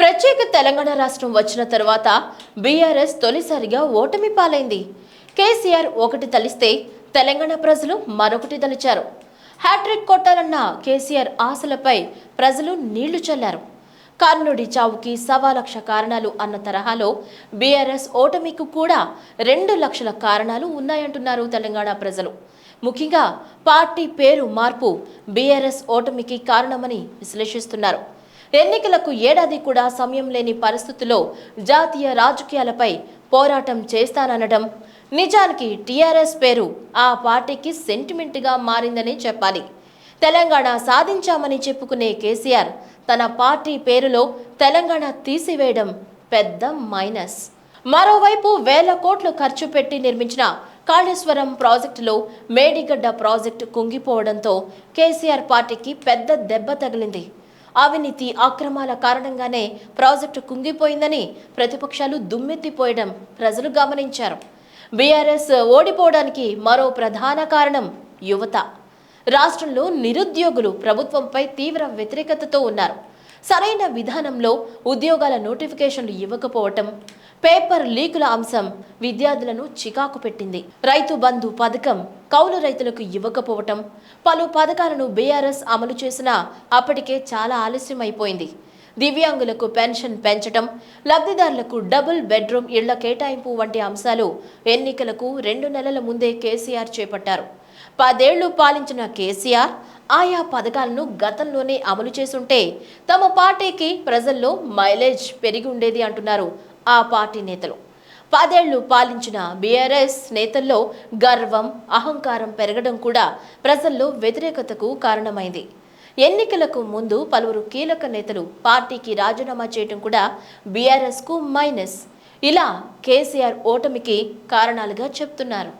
ప్రత్యేక తెలంగాణ రాష్ట్రం వచ్చిన తర్వాత బీఆర్ఎస్ తొలిసారిగా ఓటమి పాలైంది. కేసీఆర్ ఒకటి తలిస్తే తెలంగాణ ప్రజలు మరొకటి తలిచారు. హ్యాట్రిక్ కొట్టాలన్న కేసీఆర్ ఆశలపై ప్రజలు నీళ్ళు చల్లారు. కర్ణుడి చావుకి సవా లక్ష కారణాలు అన్న తరహాలో బీఆర్ఎస్ ఓటమికి కూడా రెండు లక్షల కారణాలు ఉన్నాయంటున్నారు తెలంగాణ ప్రజలు. ముఖ్యంగా పార్టీ పేరు మార్పు బీఆర్ఎస్ ఓటమికి కారణమని విశ్లేషిస్తున్నారు. ఎన్నికలకు ఏడాది కూడా సమయం లేని పరిస్థితుల్లో జాతీయ రాజకీయాలపై పోరాటం చేస్తాననడం. నిజానికి టీఆర్ఎస్ పేరు ఆ పార్టీకి సెంటిమెంట్గా మారిందని చెప్పాలి. తెలంగాణ సాధించామని చెప్పుకునే కేసీఆర్ తన పార్టీ పేరులో తెలంగాణ తీసివేయడం పెద్ద మైనస్. మరోవైపు వేల కోట్లు ఖర్చు పెట్టి నిర్మించిన కాళేశ్వరం ప్రాజెక్టులో మేడిగడ్డ ప్రాజెక్టు కుంగిపోవడంతో కేసీఆర్ పార్టీకి పెద్ద దెబ్బ తగిలింది. అవినీతి అక్రమాల కారణంగానే ప్రాజెక్టు కుంగిపోయిందని ప్రతిపక్షాలు దుమ్మెత్తిపోయడం ప్రజలు గమనించారు. బీఆర్ఎస్ ఓడిపోవడానికి మరో ప్రధాన కారణం యువత. రాష్ట్రంలో నిరుద్యోగులు ప్రభుత్వంపై తీవ్ర వ్యతిరేకతతో ఉన్నారు. సరైన విధానంలో ఉద్యోగాల నోటిఫికేషన్లు ఇవ్వకపోవటం పేపర్ లీకుల అంశం విద్యార్థులను చికాకు పెట్టింది. రైతు బంధు పథకం కౌలు రైతులకు ఇవ్వకపోవటం పలు పథకాలను బీఆర్ఎస్ అమలు చేసినా అప్పటికే చాలా ఆలస్యం అయిపోయింది దివ్యాంగులకు పెన్షన్ పెంచటం లబ్ధిదారులకు డబుల్ బెడ్రూమ్ ఇళ్ళ కేటాయింపు వంటి అంశాలు ఎన్నికలకు రెండు నెలల ముందే కేసీఆర్ చేపట్టారు. పదేళ్ళు పాలించిన కేసీఆర్ ఆయా పథకాలను గతంలోనే అమలు చేసుంటే తమ పార్టీకి ప్రజల్లో మైలేజ్ పెరిగి ఉండేది అంటున్నారు ఆ పార్టీ నేతలు. పదేళ్ళు పాలించిన బీఆర్ఎస్ నేతల్లో గర్వం అహంకారం పెరగడం కూడా ప్రజల్లో వ్యతిరేకతకు కారణమైంది. ఎన్నికలకు ముందు పలువురు కీలక నేతలు పార్టీకి రాజీనామా చేయడం కూడా బీఆర్ఎస్కు మైనస్. ఇలా కేసీఆర్ ఓటమికి కారణాలుగా చెప్తున్నారు.